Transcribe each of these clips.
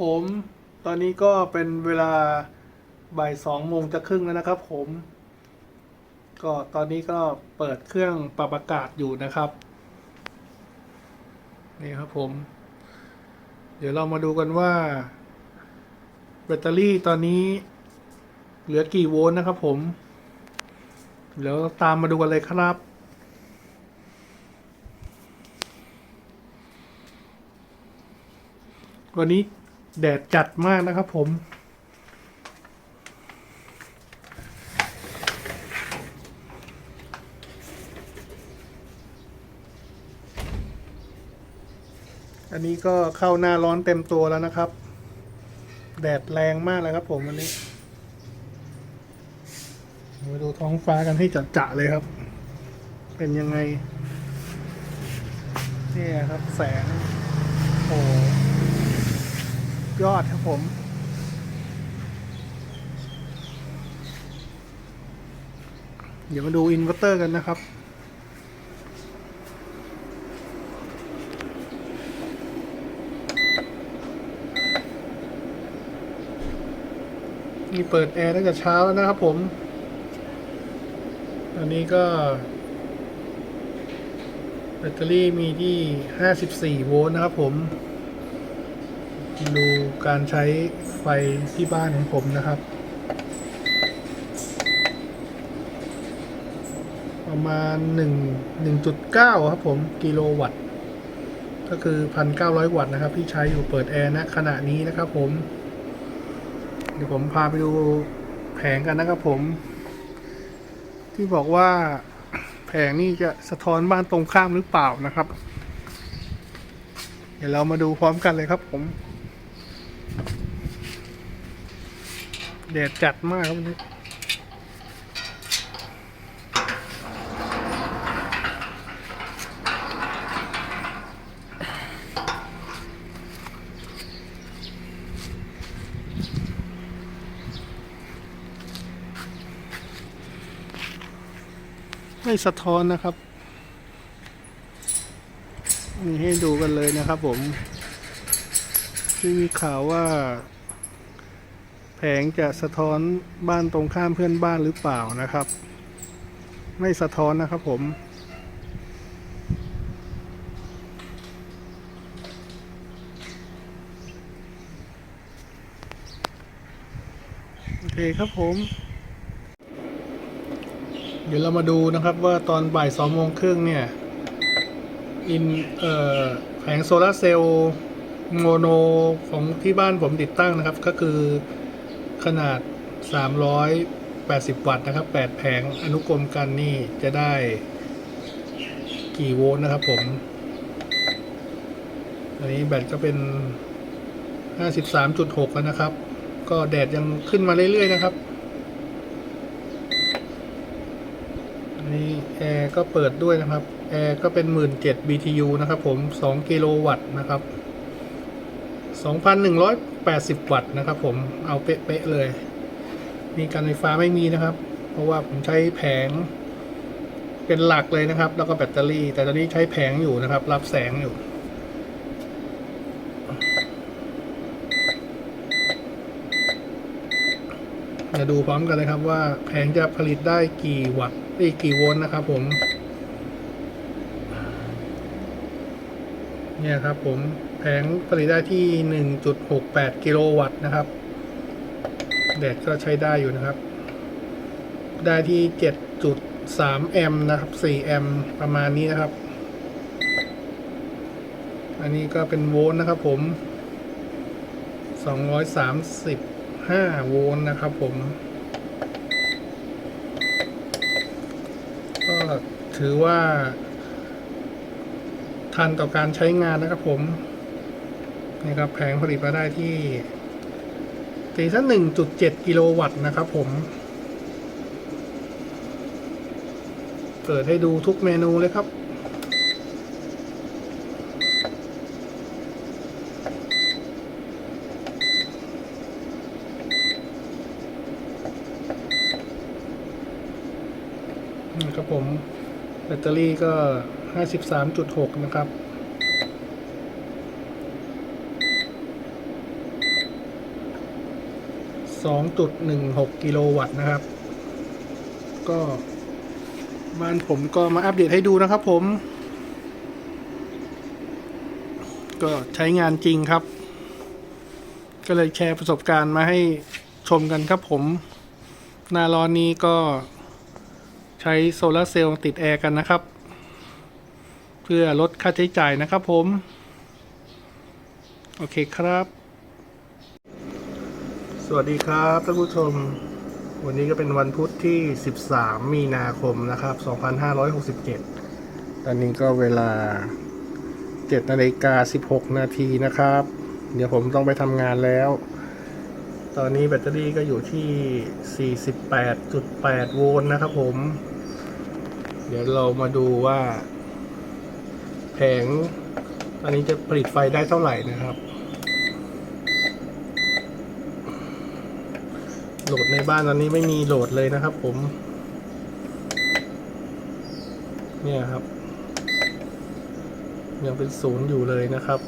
ผม ตอนนี้ก็เป็นเวลาบ่ายสองโมงจะครึ่งแล้วนะครับผม ก็ตอนนี้ก็เปิดเครื่องปรับอากาศอยู่นะครับ นี่ครับผม เดี๋ยวเรามาดูกันว่า แบตเตอรี่ตอนนี้ เหลือกี่โวลต์นะครับผม เดี๋ยวตามมาดูกันเลยครับวันนี้ แดดจัดมากนะครับผมอันนี้ก็เข้าหน้าร้อนเต็มตัวแล้วนะครับ แดดแรงมากเลยครับผมวันนี้มาดูท้องฟ้ากันให้จัดๆเลยครับ เป็นยังไงเนี่ยครับแสง โอ้ ยอดครับผม เดี๋ยวมาดูอินเวอร์เตอร์กันนะครับนี่เปิดแอร์ตั้งแต่เช้าแล้วนะครับผม อันนี้ก็ แบตเตอรี่มีที่ 54 โวลต์นะครับผม ดูการใช้ไฟที่บ้านของผมนะครับ ประมาณ 1 1.9 ครับผมกิโลวัตต์ ก็คือ 1,900 วัตต์นะครับ ที่ใช้อยู่เปิดแอร์ณขณะนี้นะครับผม เดี๋ยวผมพาไปดูแผงกันนะครับผม ที่บอกว่าแผงนี่จะสะท้อนบ้านตรงข้ามหรือเปล่านะครับ เดี๋ยวเรามาดูพร้อมกันเลยครับผม แดดจัดมากครับวันนี้ไม่สะท้อนนะครับนี่ให้ดูกันเลยนะครับผมที่มีข่าวว่า แผงจะสะท้อนบ้านตรงข้ามเพื่อนบ้านหรือเปล่านะครับ ไม่สะท้อนนะครับผม โอเคครับผม เดี๋ยวเรามาดูนะครับว่าตอนบ่ายสองโมงครึ่งเนี่ย อินเอ่อแผงโซลาเซลล์โมโนของที่บ้านผมติดตั้งนะครับก็คือ ขนาด 380 วัตต์นะครับ 8 แผงอนุกรมกันนี่จะได้กี่โวลต์นะครับผม อันนี้แบตก็เป็น 53.6 แล้วนะครับ ก็แดดยังขึ้นมาเรื่อยๆนะครับอันนี้แอร์ก็เปิดด้วยนะครับ แอร์ก็เป็น 17,000 BTU นะครับผม 2 กิโลวัตต์นะครับ 2,180 วัตต์นะครับผมเอาเป๊ะๆเลย มีการไฟฟ้าไม่มีนะครับ เพราะว่าผมใช้แผง เป็นหลักเลยนะครับ แล้วก็แบตเตอรี่ แต่ตอนนี้ใช้แผงอยู่นะครับ รับแสงอยู่มาดูพร้อมกันเลยครับว่าแผงจะผลิตได้กี่วัตต์ได้กี่โวลต์นะครับผมเนี่ยครับผม แผงผลิตได้ที่ 1.68 กิโลวัตต์นะครับ แดดก็ใช้ได้อยู่นะครับ ได้ที่ 7.3 แอมป์นะครับ 4 แอมป์ประมาณนี้นะครับ อันนี้ก็เป็นโวลต์นะครับผม 235 โวลต์นะครับผม ก็ถือว่าทันต่อการใช้งานนะครับผม นี่ครับแผงผลิตมาได้ที่ตีสักหนึ่งจุดเจ็ดกิโลวัตต์นะครับผมเปิดให้ดูทุกเมนูเลยครับ นี่ครับผม แบตเตอรี่ก็ 53.6 นะครับ 2.16 กิโลวัตต์นะครับ ก็บ้านผมก็มาอัปเดตให้ดูนะครับผม ก็ใช้งานจริงครับ ก็เลยแชร์ประสบการณ์มาให้ชมกันครับผม หน้าร้อนนี้ก็ใช้โซลาร์เซลล์ติดแอร์กันนะครับ เพื่อลดค่าใช้จ่ายนะครับผม โอเคครับ สวัสดีครับท่านผู้ชม วันนี้ก็เป็นวันพุธที่ 13 มีนาคมนะครับ 2567 ตอนนี้ก็เวลา 7 นาฬิกา 16 นาทีนะครับ เดี๋ยวผมต้องไปทำงานแล้ว ตอนนี้แบตเตอรี่ก็อยู่ที่ 48.8 โวลต์นะครับผม เดี๋ยวเรามาดูว่า แผง อันนี้จะผลิตไฟได้เท่าไหร่นะครับ โหลดในบ้านตอนนี้ไม่มีโหลดเลยนะครับผม เนี่ยครับ ยังเป็นศูนย์อยู่เลยนะครับ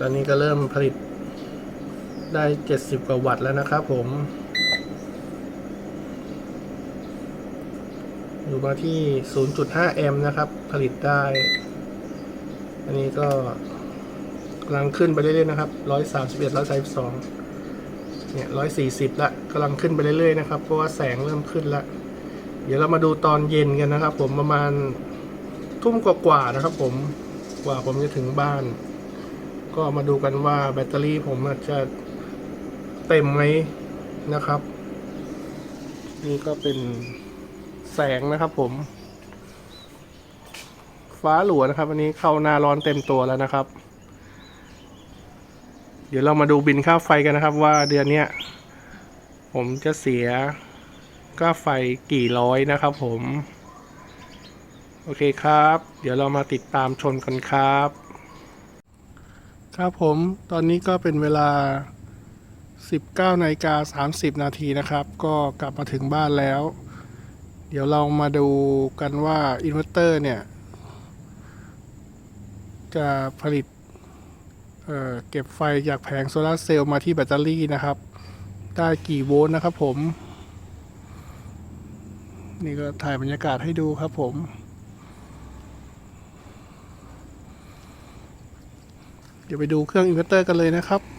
ตอนนี้ก็เริ่มผลิตได้ 70 กว่าวัตต์แล้วนะครับผม อยู่มาที่ 0.5 แอมป์นะครับ ผลิตได้ อันนี้ก็กำลังขึ้นไปเรื่อยๆนะครับ 131 132 เนี่ย 140 ละกำลังขึ้นไปเรื่อยๆนะครับ เพราะว่าแสงเริ่มขึ้นละ เดี๋ยวเรามาดูตอนเย็นกันนะครับ ผมประมาณทุ่มกว่าๆนะครับ ผมกว่าผมจะถึงบ้าน ก็มาดูกันว่าแบตเตอรี่ผมจะเต็มไหมนะครับ นี่ก็เป็น แสงนะครับผม ฟ้าหลัวนะครับ อันนี้เข้าหน้าร้อนเต็มตัวแล้วนะครับ เดี๋ยวเรามาดูบินค่าไฟกันนะครับ ว่าเดือนเนี้ยผมจะเสียค่าไฟกี่ร้อยนะครับผม โอเคครับ เดี๋ยวเรามาติดตามชมกันครับ ครับผมตอนนี้ก็เป็นเวลา19นาฬิกา30 นาทีนะครับ ก็กลับมาถึงบ้านแล้ว เดี๋ยวเรามาดูกันว่าอินเวอร์เตอร์เนี่ย จะผลิตเเก็บไฟจากแผงโซลาเซลล์มาที่แบตเตอรี่นะครับ ได้กี่โวลต์นะครับผม นี่ก็ถ่ายบรรยากาศให้ดูครับผม เดี๋ยวไปดูเครื่องอินเวอร์เตอร์กันเลยนะครับ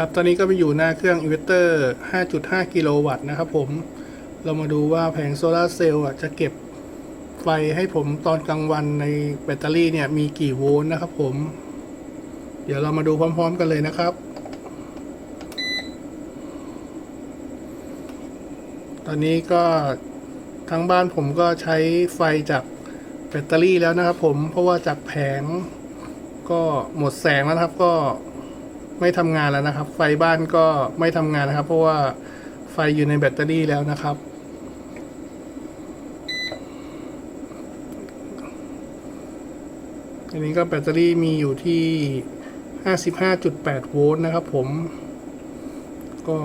ครับตอนนี้ก็ไปอยู่หน้าเครื่องอินเวอร์เตอร์ 5.5 กิโลวัตต์นะครับผม เรามาดูว่าแผงโซลาเซลล์จะเก็บไฟให้ผมตอนกลางวันในแบตเตอรี่เนี่ยมีกี่โวลต์นะครับผม เดี๋ยวเรามาดูพร้อมๆกันเลยนะครับ ตอนนี้ก็ทั้งบ้านผมก็ใช้ไฟจากแบตเตอรี่แล้วนะครับผม เพราะว่าจากแผงก็หมดแสงแล้วครับก็ ไม่ทำงานแล้วนะครับ ไฟบ้านก็ไม่ทำงานนะครับ เพราะว่าไฟอยู่ในแบตเตอรี่แล้วนะครับ อันนี้ก็แบตเตอรี่มีอยู่ที่ 55.8 โวลต์นะครับผม ก็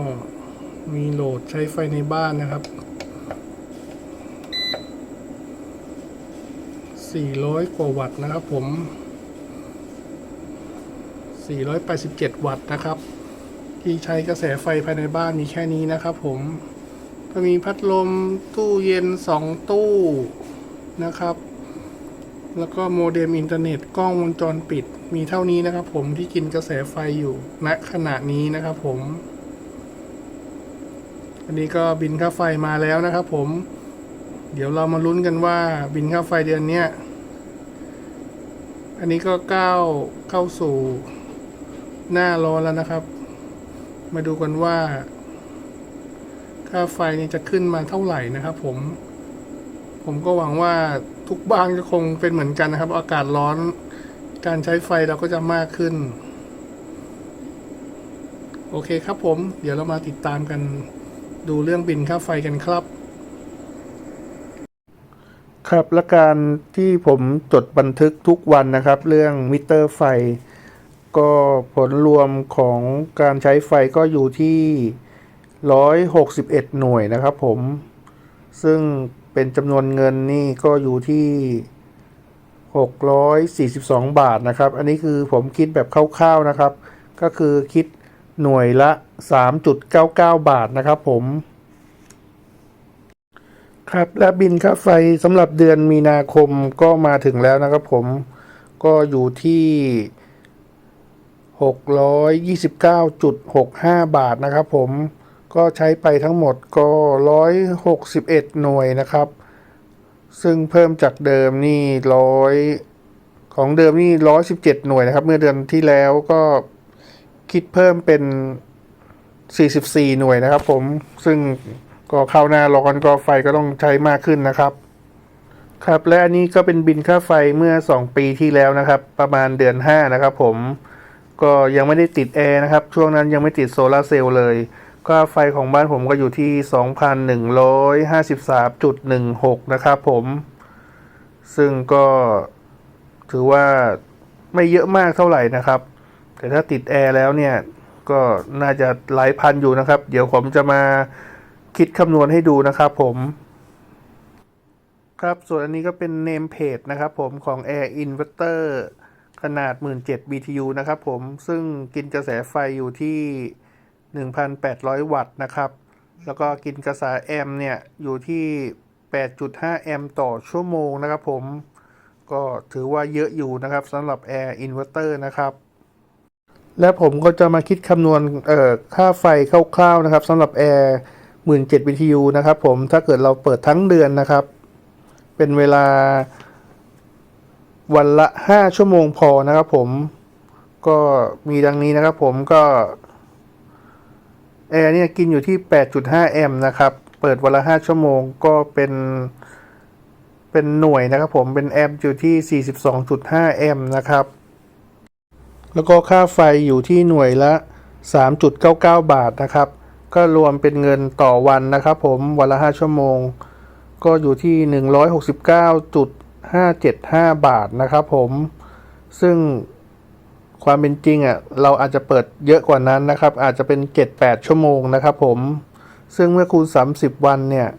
มีโหลดใช้ไฟในบ้านนะครับ 400 กว่าวัตต์นะครับผม 487 วัตต์นะครับ ที่ใช้กระแสไฟภายในบ้านมีแค่นี้นะครับผมก็มีพัดลมตู้เย็น 2 ตู้นะครับ แล้วก็โมเด็มอินเทอร์เน็ตกล้องวงจรปิด มีเท่านี้นะครับผมที่กินกระแสไฟอยู่ณขณะนี้นะครับผม อันนี้ก็บินค่าไฟมาแล้วนะครับผม เดี๋ยวเรามาลุ้นกันว่าบินค่าไฟเดือนนี้อันนี้ก็ก้าวเข้าสู่ หน้าร้อนแล้วนะครับ มาดูกันว่า ค่าไฟนี่จะขึ้นมาเท่าไหร่นะครับ ผม ผมก็หวังว่าทุกบ้านก็คงเป็นเหมือนกันนะครับ อากาศร้อน การใช้ไฟเราก็จะมากขึ้น โอเคครับผม เดี๋ยวเรามาติดตามกันดูเรื่องบินค่าไฟกันครับ ครับและการที่ผมจดบันทึกทุกวันนะครับ เรื่องมิเตอร์ไฟ ก็ผลรวมของการใช้ไฟก็อยู่ที่ 161 หน่วยนะครับผม ซึ่งเป็นจำนวนเงินนี่ก็อยู่ที่ 642 บาทนะครับ อันนี้คือผมคิดแบบคร่าวๆนะครับ ก็คือคิดหน่วยละ 3.99 บาทนะครับผมครับและบินค่าไฟสำหรับเดือนมีนาคมก็มาถึงแล้วนะครับผมก็อยู่ที่ 629.65 บาทนะครับผมก็ใช้ไปทั้งหมดก็ 161 หน่วยนะครับ ซึ่งเพิ่มจากเดิมนี่ร้อยของเดิมนี่ 117 หน่วยนะครับ เมื่อเดือนที่แล้วก็คิดเพิ่มเป็น 44 หน่วยนะครับผมซึ่งก็เข้าหน้าร้อนก็ไฟก็ต้องใช้มากขึ้นนะครับ ครับและอันนี้ก็เป็นบินค่าไฟเมื่อ 2 ปีที่แล้วนะครับ ประมาณเดือน 5 นะครับผม ก็ยังไม่ได้ติดแอร์นะครับ ช่วงนั้นยังไม่ติดโซลาเซลล์เลย ก็ไฟของบ้านผมก็อยู่ที่ 2,153.16 นะครับผม ซึ่งก็ถือว่าไม่เยอะมากเท่าไหร่นะครับ แต่ถ้าติดแอร์แล้วเนี่ย ก็น่าจะหลายพันอยู่นะครับ เดี๋ยวผมจะมาคิดคำนวณให้ดูนะครับผมครับ ส่วนอันนี้ก็เป็นเนมเพจนะครับผมของ Air Inverter ขนาด 17,000 BTU นะครับผม ซึ่งกินกระแสไฟอยู่ที่ 1,800 วัตต์นะครับ แล้วก็กินกระแสแอมป์เนี่ย อยู่ที่ 8.5 แอมป์ต่อชั่วโมงนะครับผม ก็ถือว่าเยอะอยู่นะครับสำหรับ Air Inverter นะครับ และผมก็จะมาคิดคำนวณเอ่อค่าไฟคร่าวๆนะครับสำหรับ Air 17 BTU นะครับผม ถ้าเกิดเราเปิดทั้งเดือนนะครับ เป็นเวลา วันละ 5 ชั่วโมงพอนะครับผมก็มีดังนี้นะครับผมก็ แอร์เนี่ยกินอยู่ที่ 8.5 แอมป์นะครับ เปิดวันละ 5 ชั่วโมงก็เป็น เป็นหน่วยนะครับผมเป็นแอมป์อยู่ที่ 42.5 แอมป์นะครับ แล้วก็ค่าไฟอยู่ที่หน่วยละ 3.99 บาทนะครับ ก็รวมเป็นเงินต่อวันนะครับผมวันละ 5 ชั่วโมง ก็อยู่ที่ 575 บาทนะครับผม ซึ่งความเป็นจริงอะเราอาจจะเปิดเยอะกว่านั้นนะครับ อาจจะเป็น 7-8 ชั่วโมงนะครับผม ซึ่งเมื่อคูณ 30 วันเนี่ย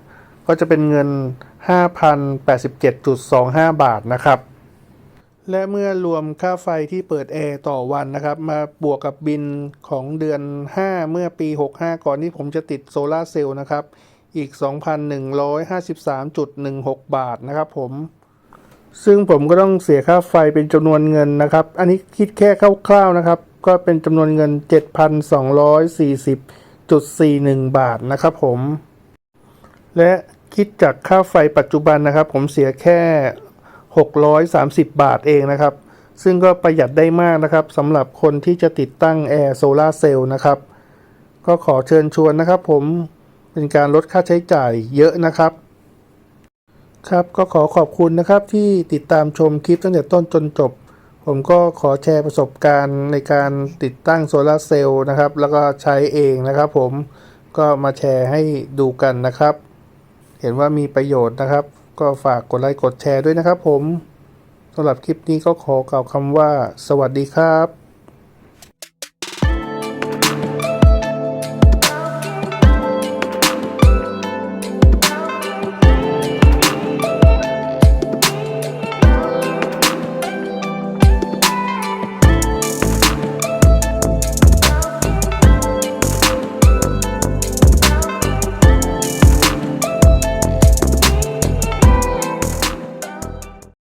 ก็จะเป็นเงิน 5,087.25 บาทนะครับ และเมื่อรวมค่าไฟที่เปิดแอร์ต่อวันนะครับ มาบวกกับบินของเดือน 5 เมื่อปี 65 ก่อนที่ผมจะติดโซลาเซลล์นะครับ อีก 2,153.16 บาทนะครับผม ซึ่งผมก็ต้องเสียค่าไฟเป็นจำนวนเงินนะครับ อันนี้คิดแค่คร่าวๆนะครับ ก็เป็นจำนวนเงิน 7,240.41 บาทนะครับผม และคิดจากค่าไฟปัจจุบันนะครับ ผมเสียแค่ 630 บาทเองนะครับ ซึ่งก็ประหยัดได้มากนะครับสำหรับคนที่จะติดตั้งแอร์โซลาเซลล์นะครับ ก็ขอเชิญชวนนะครับผมเป็นการลดค่าใช้จ่ายเยอะนะครับ ครับก็ขอขอบคุณนะครับที่ติดตามชมคลิปตั้งแต่ต้นจนจบ ผมก็ขอแชร์ประสบการณ์ในการติดตั้งโซลาร์เซลล์นะครับ แล้วก็ใช้เองนะครับผมก็มาแชร์ให้ดูกันนะครับ เห็นว่ามีประโยชน์นะครับ ก็ฝากกดไลค์กดแชร์ด้วยนะครับผมสำหรับคลิปนี้ก็ขอกล่าวคำว่า สวัสดีครับ